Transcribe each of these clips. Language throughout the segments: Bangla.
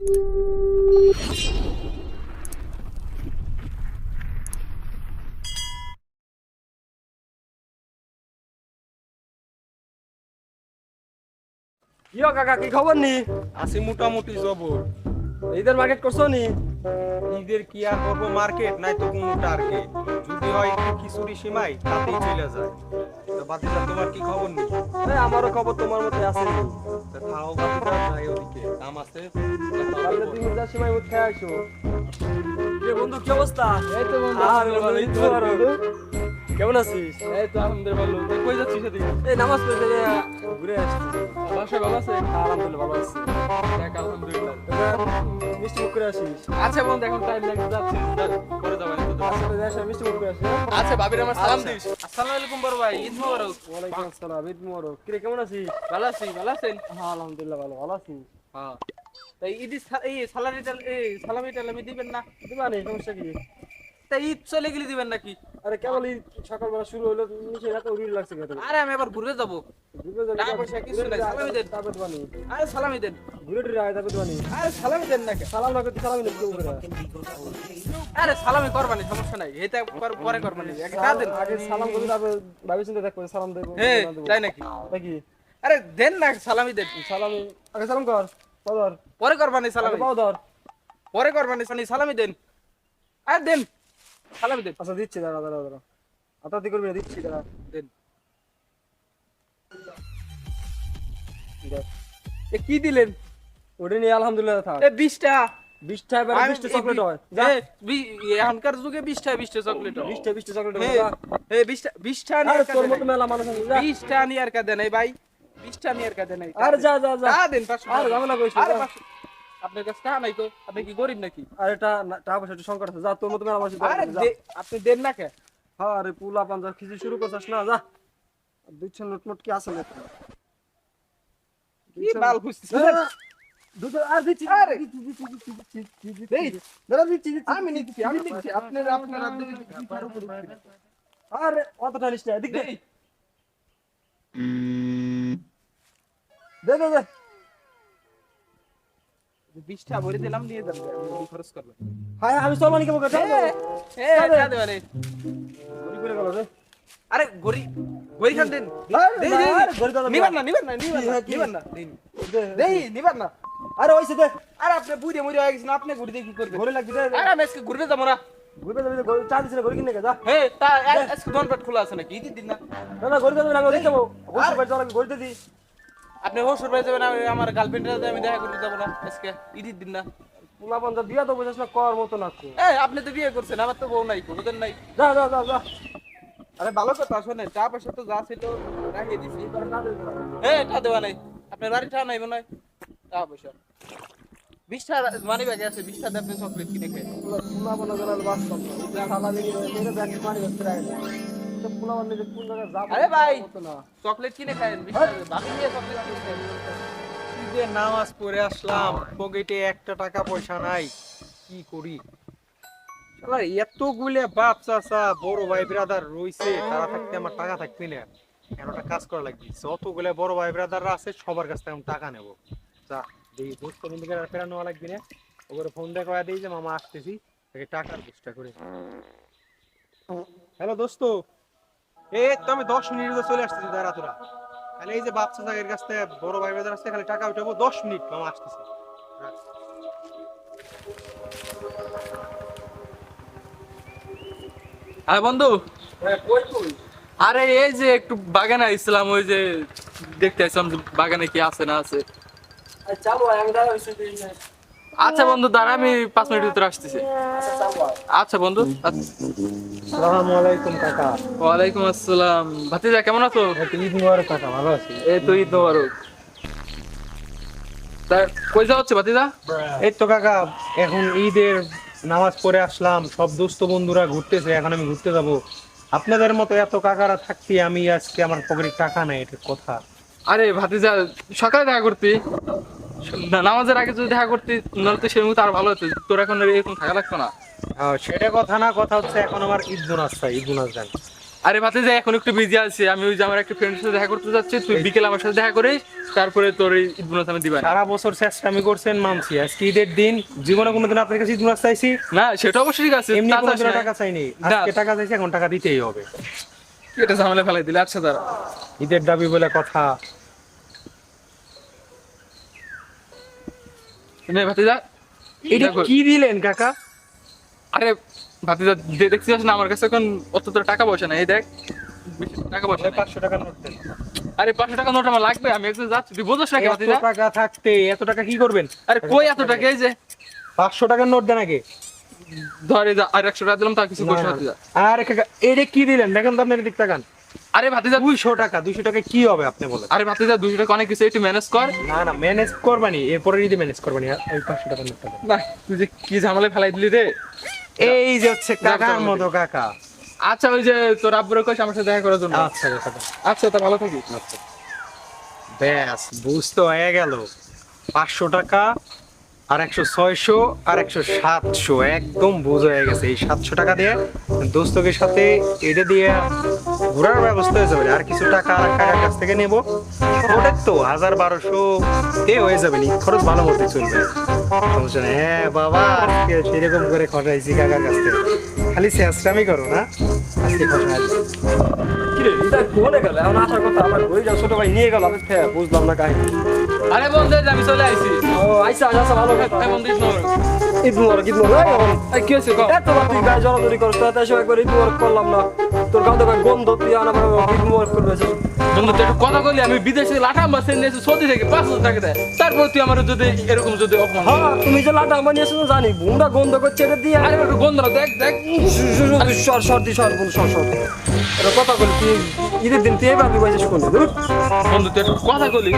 ইয়ো কাকা কি খবর নি? আসি মোটামুটি জবর। ঈদের মার্কেট করছ নি? ঈদের কি আর করব মার্কেট? নাই তো কোনো টার্গেট। যদি হয় একটু খিচুড়ি সীমাই তাতেই চলে যায়। তো বাতিদা তোমার কি খবর নেই এই আমারও খবর তোমার মতে আছে। তা খাও বাতিদা যাই ওদিকে। কাম আছে? তাহলে তুমি যা সময় উঠে আসো। বন্ধু কি অবস্থা? এই তো বন্ধু, আর আলহামদুলিল্লাহ, বন্ধু, এই তো কেমন আছিস? এই তো আলহামদুলিল্লাহ ভালো। তুই কই যাচ্ছিস এদিকে? এই নামাজ পড়তে ঘুরে আসছি। বাসায় ভালো আছে? আলহামদুলিল্লাহ ভালো আছি। দেখ আলহামদুলিল্লাহ। তোরা মিষ্টি মুখ করে আসিস। আচ্ছা বন্ধু এখন টাইম লাগবে যাচ্ছি। করে যাব। মিষ্টি মুখ করে আসিস আচ্ছা ভাবির আমার সালাম দিস। আসসালামু আলাইকুম বড় ভাই ঈদ মোবারক। ওয়ালাইকুম আসসালাম ঈদ মোবারক। কিরে কেমন আছিস? ভালো আছি ভালো আছেন? হ্যাঁ আলহামদুলিল্লাহ ভালো ভালো আছি। হ্যাঁ। তাই ঈদ এই সালামি এই সালামি টালামি দিবেন না সমস্যা কি? ঈদ চলে গেলে দিবেন নাকি? আরে কেবল এই সকালবেলা শুরু হলো নিচে উড়ি লাগছে কেন আরে আমি আবার ঘুরে যাব। ঘুরে যাবে টাকা পয়সা কিছু নাই, সালামি দেন। তারপর দিবানি আরে সালামি দেন। ঘুরে টুরে আয় তারপর দিবানি আরে সালামি দেন না কে? সালাম না করতে সালামি করে। আরে সালামি সমস্যা নাই। এটা পর- করবানি আগে দেন। আগে সালাম করবি তারপর ভাবি চিন্তা দেখব সালাম দেবো হে না দেবো। তাই নাকি? নাকি? আরে দেন না সালামি দেন। সালামি আগে সালাম কর পাও ধর। পরে করবানি সালামি আগে পাও ধর। পরে করবানি সানি সালামি দেন। আরে দেন। সালামি দেন। আচ্ছা দিচ্ছি দাঁড়া দাঁড়া দাঁড়া। আতাতি করবি না দিচ্ছি দাঁড়া দেন। এ কি দিলেন? ওটা নিয়ে আলহামদুলিল্লাহ থাক। এ 20 টা বিশটা এবার আমি- বিশটা এ চকলেট হয়। যা। এখনকার যুগে 20 টা 20 টা চকলেট হয়। বিশটা বিশটা চকলেট হে, হয় এ 20 টা 20 টা নিয়ে তোর মতো মেলা মানুষ আছে যা। 20 টা নিয়ে আর কা দেন ভাই। 20 নিয়ে আর কা দেন আরে যা যা যা। দেন 500 আরে ঝামেলা না, আরে 500 আপনার কাছে টাকা নাই তো আপনি কি গরিব নাকি আর এটা টাকা পয়সা একটু সংকট আছে যা তোর মতো মেলা আরে দে- আপনি দেন না কে হ্যাঁ আরে পুলা পাঞ্জাব খিচি শুরু করছিস না যা দুইশো নোট মোট কি আছে না কি বাল খুঁজছিস আর দেই। অতটা নিস দে। দে দে দে 20 টা ভরে দিলাম নিয়ে যান খরচ করবেন হায় আমি করে গেল রে। আরে গরি গরি খান দেন। দেই দেই নিবেন না। নিবেন না নিবেন না কি? নিবেন না দেই দে, দেই না। আরে ওইসে দে। আরে আপনি বুড়ি মুড়ি হয়ে গেছেন আপনি ঘুরে দিয়ে কি করবেন? ঘরে লাগি দে দে। আরে আমি আজকে ঘুরতে যাব না। ঘুরবে যাবি ঘরে চা দিছ না ঘরে কিনে যা। হে তা আজকে দোকান খোলা আছে নাকি? দিন না। না ঘরে যাবি না ওদিকে যাব। ওষুধ বাড়ি যাওয়া লাগবে দি আপনি হোসুর বাড়ি যাবেন আমি আমার গার্লফ্রেন্ডের আমি দেখা করতে যাব না আজকে ঈদের দিন না। পুলা তো বুঝাস না কর মতো না আপনি তো বিয়ে করছেন আমার তো বউ নাই কোনোদিন নাই। যা যা যা যা। আরে ভালো কথা শোনেন চা পয়সা তো যা ছিল রাখিয়ে দিছি। টা দেওয়া নাই। আপনার বাড়ি টা নাই মনে হয়? টাকা পয়সা। বিশটা মানি ব্যাগে আছে বিশটা আপনি চকলেট কিনে খেয়ে পুলা বাস কম সালা দিকে মেরে ব্যাগ মারি বসতে রাখে তো পুলা বনা যে কোন জায়গায় যাব আরে ভাই। চকলেট কিনে খায়েন বাকি দিয়ে চকলেট কিনে খায়েন নামাজ পড়ে আসলাম পকেটে একটা টাকা পয়সা নাই কি করি? শালা এতগুলো বাপ চাচা বড় ভাই ব্রাদার রইছে তারা থাকতে আমার টাকা থাকবে না। একটা কাজ করা লাগবে? যতগুলো বড় ভাই ব্রাদাররা আছে সবার কাছ থেকে আমি টাকা নেব। যা দেখি দোস্ত বন্ধুকে আর ফেরানো লাগবে না। ওগুলো ফোন দেখা দিই যে মামা আসতেছি তাকে টাকার চেষ্টা করে। হ্যালো দোস্ত। এই তো আমি দশ মিনিট চলে আসতেছি দাঁড়া তোরা। খালি এই যে কাছ থেকে বড় ভাই ব্রাদার আসছে খালি টাকা উঠাবো দশ মিনিট মামা আসতেছে। বন্ধু? আরে এই যে একটু বাগানে আসছিলাম ওই যে দেখতে আসলাম যে বাগানে কি আছে না আছে। চালু আচ্ছা বন্ধু দাঁড়া আমি পাঁচ মিনিট ভিতরে আসতেছি। আচ্ছা বন্ধু আচ্ছা। আসসালামু আলাইকুম কাকা। ওয়ালাইকুম আসসালাম। ভাতিজা কেমন আছো? ঈদ মুবারক কাকা ভালো আছি। এই তো ঈদ মোবারক। তা কই যাওয়া হচ্ছে ভাতিজা? এই তো কাকা এখন ঈদের নামাজ পড়ে আসলাম সব দোস্ত বন্ধুরা ঘুরতেছে এখন আমি ঘুরতে যাব। আপনাদের মতো এত কাকারা থাকতে আমি আজকে আমার পকেটে টাকা নাই এটা কথা। আরে ভাতিজা সকালে দেখা করতি। নামাজের আগে যদি দেখা করতি নাহলে তো সেই মুহূর্তে আর ভালো হতো। তোর এখন এরকম থাকা লাগতো না। আহ, সেটা কথা না কথা হচ্ছে এখন আমার ঈদ বোনাস চাই ঈদ বোনাস দেন। আরে ভাতে এখন একটু বিজি আছি আমি ওই যে আমার একটা ফ্রেন্ডের সাথে দেখা করতে যাচ্ছি তুই বিকেল আমার সাথে দেখা করে তারপরে তোর এই ঈদ বোনাস আমি দিবা সারা বছর চেষ্টা আমি করছেন মানছি। আজকে ঈদের দিন জীবনে কোনোদিন আপনার কাছে ঈদ বোনাস চাইছি? না সেটা অবশ্যই ঠিক আছে এমনি আসলে- টাকা চাইনি। আজকে টাকা চাইছি এখন টাকা দিতেই হবে। এটা ঝামেলা ফেলাই দিলে আচ্ছা দাঁড়া। ঈদের দাবি বলে কথা। নে ভাতে যা এটা কি দিলেন কাকা? আরে ভাতে যা দে- দেখছিস না আমার কাছে এখন অত টাকা পয়সা নাই এই দেখ। টাকা পয়সা। পাঁচশো টাকা নোট দেন। আরে পাঁচশো টাকা নোট আমার লাগবে আমি একটু যাচ্ছি। তুই বোঝাস নাকি ভাতে এত টাকা থাকতে এত টাকা কি করবেন? আরে কই এত টাকা এই যে? পাঁচশো টাকার নোট দেন আগে। ধরে যা আর একশো টাকা দিলাম তা কিছু করছে না, ভাতে যা আরে কাকা এটা কি দিলেন? দেখেন তো আপনার দিক তাকান। আরে ভাতে যা দুইশো টাকা দুইশো টাকা কি হবে আপনি বলেন? আরে ভাতে যা টাকা অনেক কিছু একটু ম্যানেজ কর। না না ম্যানেজ করবানি এরপরে যদি ম্যানেজ করবানি ওই পাঁচশো টাকার নোটটা দেন। না তুই যে কি ঝামেলা ফেলাই দিলি রে। এই যে হচ্ছে কাকার মতো কাকা। আচ্ছা ওই যে তোর আব্বুরে কইস আমার সাথে দেখা করার জন্য। আচ্ছা কাকা আচ্ছা তা ভালো থাকিস। আচ্ছা। ব্যাস বুঝতে হয়ে গেল। পাঁচশো টাকা আর একশো ছয়শো আর একশো সাতশো, একদম বুঝ হয়ে গেছে। এই সাতশো টাকা দিয়ে দোস্তকের সাথে এটা দিয়ে ঘোরার ব্যবস্থা হয়ে যাবে। আর কিছু টাকা কাকার কাছ থেকে নেব। ওটা তো, হাজার বারোশো তে হয়ে যাবে নি। খরচ ভালো মতো চলবে। সমস্যা হ্যাঁ বাবা, আজকে সেরকম করে খটাইছি কাকার কাছ থেকে। খালি চেষ্টামি করো না। আজকে খটাই কিরে কোনে গেল? এখন আসার কথা আমার ঘড়িটা ছোট ভাই নিয়ে গেল আমি বুঝলাম না কাহিনী। আরে বন্ধু আমি চলে আইছি। ও আইসা আইসা ভালো কথা। বন্ধু কি হয়েছে কও? এত গায়ে জড়াজড়ি করছ তো এত সময় করে ঈদ করলাম না। তোর ভাই গন্ধ তুই আনা মোবারক করবে বন্ধু তুই কথা কইলি আমি বিদেশে লাঠা নিয়েছি সৌদি থেকে পাঁচ হাজার টাকা দেয়। তারপর তুই আমার যদি এরকম যদি অপমান হ্যাঁ তুমি যে লাটা আমার নিয়েছো জানি বুমটা গন্ধ করছে এটা দিয়ে। আরে গন্ধ না, দেখ দেখ। সর সর দি সর বল সর কথা বলি তুই ঈদের দিন তুই এবার তুই বাইসে শুনে বন্ধু তুই কথা কইলি।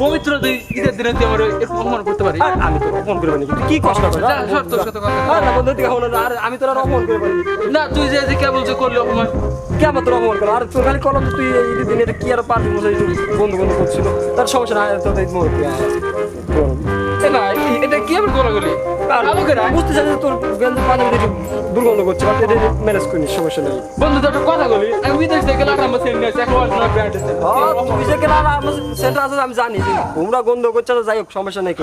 পবিত্র তুই ঈদের দিনে তুই আমার এরকম অপমান করতে পারি আমি তোর অপমান করব তুই কি কষ্ট যা, কথা। না বন্ধু তুই এখন আর আমি তোর অপমান করে পারি না তুই যে যে কে বলছে করলি অপমান। কে আমার তোর অপমান করো আর তোর খালি কলম তুই ঈদের দিন এটা কি আর পারবি? বলে বন্ধু বন্ধু করছিল। তার সমস্যা না আয়। এ না এটা কি আবার গোলা গলি আর আমাকে না? বুঝতে চাই তোর গেঞ্জি পাঞ্জাবি একটু দুর্গন্ধ করছে বাট এটা ম্যানেজ করিস সমস্যা নেই। বন্ধু তুই একটা কথা বলি। আমি বিদেশ থেকে লাঠা মাসে নিয়েছি একটা অরিজিনাল ব্র্যান্ড আছে। যে কেনা সেন্টার আছে আমি জানি। যে গন্ধ করছে না যাই হোক সমস্যা নেই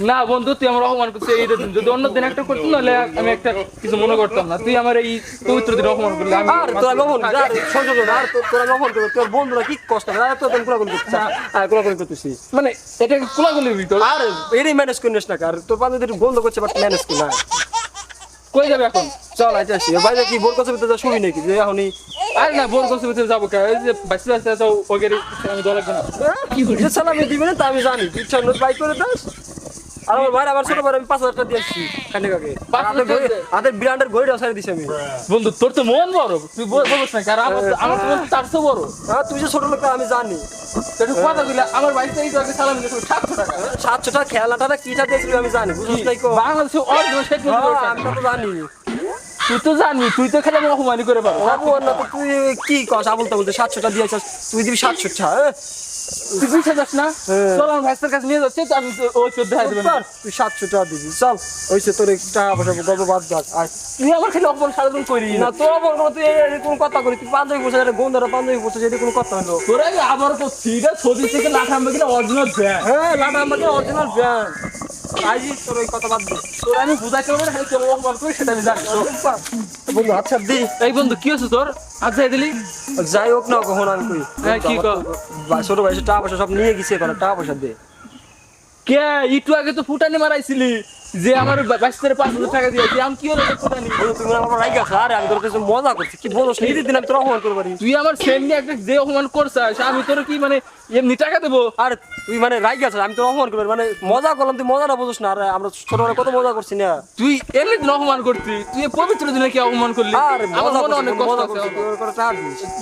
না বন্ধু তুই আমার অপমান করছিস এই দিন যদি অন্য দিন একটা নাহলে আমি একটা কিছু মনে করতাম না। তুই আমার এই পবিত্র দিন অপমান করলি আমি আর তোরা লবণ আর সংযোজন আর তোর- তোরা লবণ করবে তোর বন্ধুরা কি কষ্ট আর তোর কোলাকুলি করছিস আর কোলাকুলি করতেছিস মানে এটা কোলাগুলির ভিতর? আর এটাই ম্যানেজ করিস না আর তোর পাঞ্জাবি গন্ধ করছে বাট ম্যানেজ করি না কই যাবে এখন? চল আইতে আসি। বাইরে কি বোর কাছে ভিতরে শুই নাকি? যে এখনই আরে না বোর ভিতরে যাব কে? এই যে বাইসে বাইসে যাও ওগেরি আমি দলে না কি হইছে সালামি দিবেন তা আমি জানি। ইচ্ছা নোট বাই করে দাস। আর আমার ভাই আমার ছোট ভাই আমি পাঁচ হাজার টাকা দিয়েছি? হাতের ঘড়িটা সারি দিছি আমি। বন্ধু তোর তো মন বড়। তুই বল- না কারণ আমার তো- আমার বড়। হ্যাঁ তুই যে ছোট লোক আমি জানি। একটু কথা কইলে আমার আগে সালাম দিয়েছিল সাতশো টাকা। সাতশো টাকা খেলাটা কিটা দিয়েছিলি আমি জানি নাই বাংলাদেশে হ্যাঁ, আমি তো জানি। তুই তো জানবি তুই তো খালি অপমানি করে পারো না তুই কি কস? আবলতা বলতে সাতশো টাকা দিয়েছিস তুই দিবি সাতশো টাকা হ্যাঁ? বুঝতে যাস না। চল আমার ভাইসের কাছে নিয়ে যাচ্ছে আমি ওই চোদ্দ হাজার দেবেন তুই সাতশো টাকা দিবি চল ওইসে তোর টাকা পয়সা গল্প বাদ যাক আর তুই আমার খেলে অপমান সারাদিন করি না তোর বল কোনো তুই কোনো কথা করি তুই পাঞ্জাবি বসে এটা গন্ধরা পাঞ্জাবি বসে এটা কোনো কথা হলো তোরা আবার তো সিটা ছবি থেকে লাঠাম কিনা অরিজিনাল ব্যাগ হ্যাঁ লাটা আমাকে অরিজিনাল ব্র্যান্ড আইজি তোর ওই কথা বাদ দে। তোর আমি বুঝাইতে পারব না খালি অপমান করি সেটা আমি জানি বন্ধু আচ্ছা দি। এই বন্ধু কি হচ্ছে তোর? আচ্ছা যাই দিলি? যাই হোক না কখন আমি কই। হ্যাঁ, কি? ছোট ভাই টাকা পয়সা সব নিয়ে গেছে টাকা পয়সা দে। কে একটু আগে তো ফুটানি মারাইছিলি। যে আমার বাইশ পাঁচ হাজার টাকা দিয়েছি আমি কি হলো তোর ফুটানি তুমি আমার রাইগ আছে আরে আমি তোর কাছে মজা করছি কি বলো ঈদের দিন আমি তোর অপমান পারি তুই আমার সেমনি একটা যে অপমান করছিস আমি তোর কি মানে এমনি টাকা দেবো? আর তুই মানে রাইগ আছে আমি তোর অপমান করব মানে মজা করলাম তুই মজাটা বুঝিস না আরে আমরা ছোটবেলায় কত মজা করছি না। তুই এমনি দিন অপমান করতি তুই পবিত্র দিনে কি অপমান করলি? আরে আমার মনে অনেক কষ্ট আছে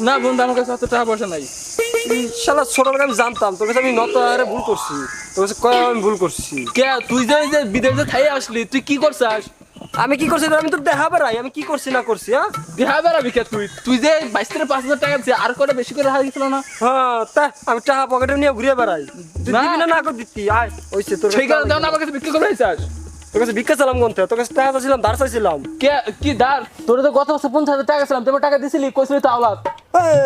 না বন্ধু আমার কাছে অত টাকা পয়সা নাই। তুই শালা ছোটবেলায় আমি জানতাম তোর কাছে আমি নত আরে ভুল করছি। তোর কাছে কয় আমি ভুল করছি? কে তুই যে যে বিদেশে খাই আসলি তুই কি করছিস? আমি কি করছি আমি তো দেখা বেড়াই আমি কি করছি না করছি হ্যাঁ? বিহা বেড়াবি কে তুই? তুই যে বাইশ থেকে পাঁচ হাজার টাকা আর করে বেশি করে হারা গেছিল না? হ্যাঁ তা আমি টাকা পকেটে নিয়ে ঘুরে বেড়াই। তুই না। দিবি না না করে দিতি আয়। ওইসে তোর তখন আমার কাছে বিক্রি করে চাস। তোর কাছে ভিক্ষা চালাম কোন? তোর কাছে টাকা চাইছিলাম ধার চাইছিলাম। কে কি দার তোর তো গত বছর পঞ্চাশ হাজার টাকা ছিলাম তোমার টাকা দিছিলি কইছিলি তো আওলাদ।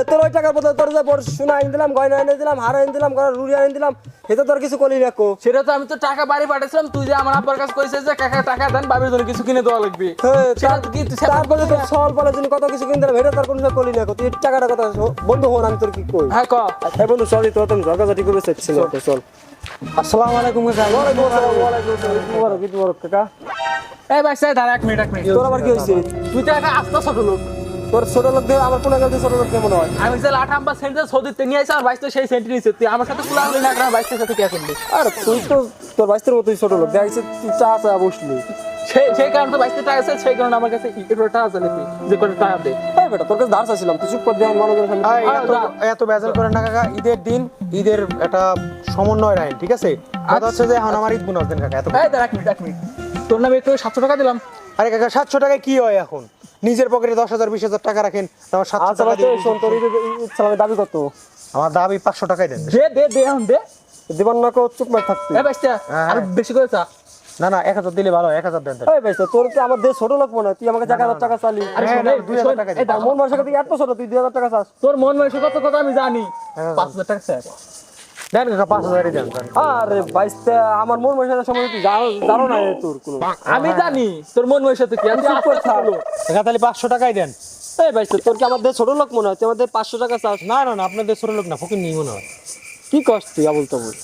তোর ওই টাকার বদলে তোর যে বড় সোনা আইন দিলাম গয়না এনে দিলাম হার এনে দিলাম গয়না রুড়ি আইন দিলাম এটা তোর কিছু করলি না কো। সেটা তো আমি তো টাকা বাড়ি পাঠাইছিলাম তুই যে আমার আব্বার কাছে কইছিস যে কাকা টাকা দেন বাবির জন্য কিছু কিনে দেওয়া লাগবে। হ্যাঁ, তার- কি তুই তারপরে তোর সল বলার জন্য কত কিছু কিনে দিলাম এটা তোর কোনো করলি না তুই টাকাটা কথা বন্ধু হন আমি তোর কি কই? হ্যাঁ ক। হ্যাঁ বন্ধু সরি তোর তুমি ঝগড়াঝাটি করে চাচ্ছিল তো চল। আসসালামু আলাইকুম কাকা। ওয়ালাইকুম আসসালাম। ওয়ালাইকুম আসসালাম মুবারক মুবারক কাকা। এই ভাই সাই দাঁড়া এক মিনিট এক মিনিট। তোর আবার কি হয়েছে? তুই তো একটা আস্তে ছোট লোক। তোর ছোট লোক দিয়ে আমার কোনো গেছে ছোট লোক কেমন হয়? আমি যে লাঠা আম্বা সেন্টার নিয়ে আসি আর বাইশ তো সেই সেন্টি নিয়েছে তুই আমার সাথে কুলা হলি না বাইশের সাথে কে আর তুই তো তোর বাইশের মতোই ছোট লোক দেখছি তুই চা চা বসলি। সেই সেই কারণে তো বাইশটা টাকা আছে সেই কারণে আমার কাছে একটু আছে নাকি? যে করে টাকা দে। এই বেটা তোর কাছে ধার চাইছিলাম তুই চুপ করে দিয়ে আমার মনোযোগের সামনে আয়, আয়, এত বেজাল করেন না কাকা ঈদের দিন ঈদের একটা সমন্বয় রাখেন ঠিক আছে? কথা হচ্ছে যে এখন আমার ঈদ বোনাস দেন কাকা এত এই দাঁড়া মিনিট এক মিনিট। তোর নামে একটু সাতশো টাকা দিলাম। আরে কাকা সাতশো টাকায় কি হয় এখন? নিজের পকেটে দশ হাজার বিশ হাজার টাকা রাখেন সাতশো আচ্ছা টাকা দিয়ে দাবি কত? আমার দাবি পাঁচশো টাকাই দেন। দে দে দে এখন দে। দিবান না চুপ মার থাকতি। হ্যাঁ, আর হ্যাঁ। বেশি করে চা না না এক হাজার দিলে ভালো এক হাজার দেন। এই তোর আমার দেশ ছোট লোক মনে? তুই আমাকে এক হাজার টাকা চালি। আরে হ্যাঁ, দুই হাজার টাকা মন তুই এত ছোট তুই দুই হাজার টাকা চাস। তোর মন মানসিক কত কথা আমি জানি। পাঁচ হাজার টাকা দেন কাকা পাঁচ হাজারই দেন দেন। আরে বাইশটা আমার মন মাসে সময় তুই জানো জানো না তোর কোনো আমি জানি তোর মন মানসিক কি আমি চুপ করে থাকল কাকা তাহলে পাঁচশো টাকাই দেন। এই তোর কি আমার ছোট লোক মনে হয়? আমাদের পাঁচশো টাকা চাস? না না না আপনাদের ছোট লোক না ফকির নিয়ে মনে হয়। কি কষ্ট তুই আবল তো বল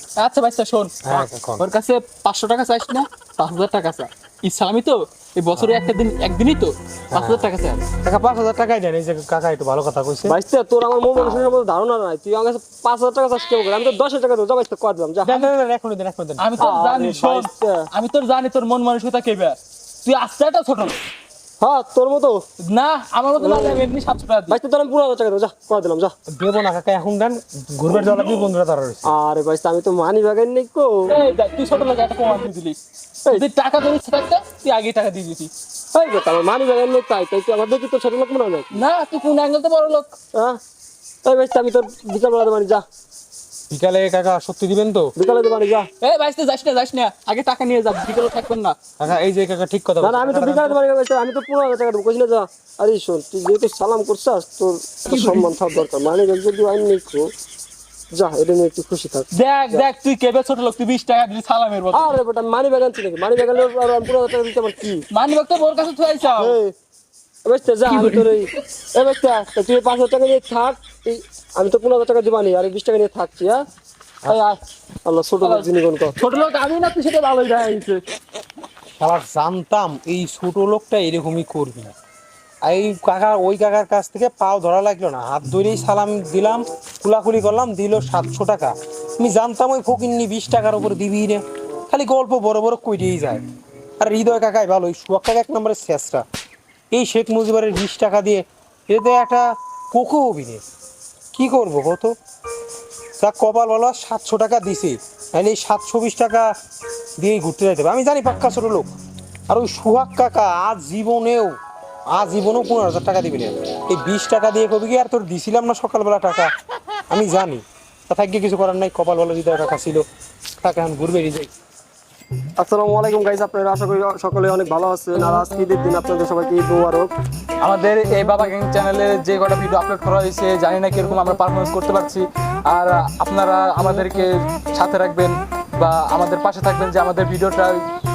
আচ্ছা শোন। হ্যাঁ। ওর কাছে পাঁচশো টাকা চাইস না পাঁচ হাজার টাকা চা ইসলামই তো এই বছরে একটা দিন একদিনই তো পাঁচ হাজার টাকা কাকা পাঁচ হাজার টাকাই দেন। এই যে কাকা একটু ভালো কথা কইছে। বাইশটা তোর আমার মন মানুষের সম্বন্ধে ধারণা নাই। তুই আমার কাছে পাঁচ হাজার টাকা চাষ কেমন আমি তো দশ হাজার টাকা দেবো। কর দিলাম। যা। দেন দেন আমি তো জানি আমি তোর জানি তোর মন মানসিকতা কেবে তুই আস্তে একটা ছোট। হ্যাঁ তোর মতো? না আমার মতো লাগে আমি এমনি সাতশো টাকা আমি পনেরো হাজার টাকা যা কর দিলাম যা। দেবো না কাকা এখন দেন ঘুরবে জল আপনি বন্ধুরা তারা রয়েছে। আরে বাইশটা আমি তো মানি বাগান নেই কো। তুই ছোট লোক একটা প্রমাণ দিয়ে দিলি তুই টাকা তোর ইচ্ছে থাকতে তুই আগে টাকা দিয়ে দিতি। এই বেটা আমার মানি বাগান নেই তাই তাই তুই আমার দেখি তোর ছোট লোক মনে হয় না তুই কোন অ্যাঙ্গেল তো বড় লোক? হ্যাঁ? বাইশটা আমি তোর বিকাল বেলা দেবানি যা। বিকালে কাকা সত্যি দিবেন তো? বিকালে দেবানি যা। এই বাইসতে যাস না যাস না। আগে টাকা নিয়ে যা বিকেলে থাকবেন না। কাকা এই যে কাকা ঠিক কথা না না আমি তো বিকালে দেবানি আমি তো পনেরো হাজার টাকা দেবো কইছি না যা। আরে শোন তুই যেহেতু সালাম করছিস তোর সম্মান থাকা দরকার। মানে যদি নেই তো যা এটা নিয়ে একটু খুশি থাক। দেখ দেখ তুই কেবে ছোট লোক তুই বিশ টাকা দিলি সালামের বদলে আরে বেটা মানি বাগান ছিল মানি বাগানের আর আমি পনেরো টাকা দিতে আমার কি? মানি বাগ তো ওর কাছে তুই যা আমি তোর তুই পাঁচ হাজার টাকা নিয়ে থাক এই আমি তো পনেরো হাজার টাকা দিবানি আর বিশ টাকা নিয়ে থাকছি হ্যাঁ? আল্লাহ ছোট লোক যিনি কোন ছোট লোক আমি না তুই সেটা ভালোই দেখা গেছে শালা জানতাম এই ছোট লোকটা এরকমই করবি। এই কাকা ওই কাকার কাছ থেকে পাও ধরা লাগল না। হাত ধরেই সালাম দিলাম কুলাকুলি করলাম দিল সাতশো টাকা। আমি জানতাম ওই ফকিন্নি বিশ টাকার উপর দিবি না খালি গল্প বড় বড় কইটেই যায়। আর হৃদয় কাকাই ভালো ওই সুয়াক কাকা এক নম্বরের শেষটা এই শেখ মুজিবের বিশ টাকা দিয়ে এটা তো একটা পোকো অভিনয় কি করব কত? যা কপাল বলো সাতশো টাকা দিছে। তাহলে এই সাতশো বিশ টাকা দিয়েই ঘুরতে যাইতে হবে। আমি জানি পাক্কা ছোটো লোক। আর ওই সুহাগ কাকা আজ জীবনেও আজ জীবনেও পনেরো হাজার টাকা দিবি না। এই বিশ টাকা দিয়ে কবি কি আর তোর দিছিলাম না সকালবেলা টাকা? আমি জানি। তা থাকবে কিছু করার নাই, কপাল বলো হৃদয় টাকা ছিল টাকা এখন ঘুরবে যাই আসসালামু আলাইকুম আপনারা আশা করি সকলে অনেক ভালো আছেন। আর আজকে ঈদের দিন আপনাদের সবাইকে ঈদ আমাদের এই বাবা গ্যাং চ্যানেলে যে কটা ভিডিও আপলোড করা হয়েছে, জানি না কীরকম আমরা পারফরমেন্স করতে পারছি। আর আপনারা আমাদেরকে সাথে রাখবেন বা আমাদের পাশে থাকবেন যে আমাদের ভিডিওটা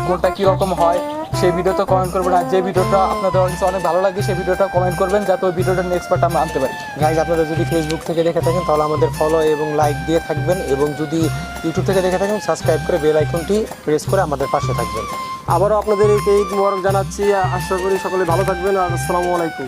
কোনটা কীরকম হয়। সেই ভিডিওতে কমেন্ট করবেন আর যে ভিডিওটা আপনাদের অনেক অনেক ভালো লাগে সেই ভিডিওটা কমেন্ট করবেন যাতে ওই ভিডিওটা নেক্সট পার্ট আমরা আনতে পারি। গাইজ আপনারা যদি ফেসবুক থেকে দেখে থাকেন তাহলে আমাদের ফলো এবং লাইক দিয়ে থাকবেন এবং যদি ইউটিউব থেকে দেখে থাকেন সাবস্ক্রাইব করে বেল আইকনটি প্রেস করে আমাদের পাশে থাকবেন। আবারও আপনাদের ঈদ মোবারক জানাচ্ছি আশা করি সকলে ভালো থাকবেন আর আসসালামু আলাইকুম।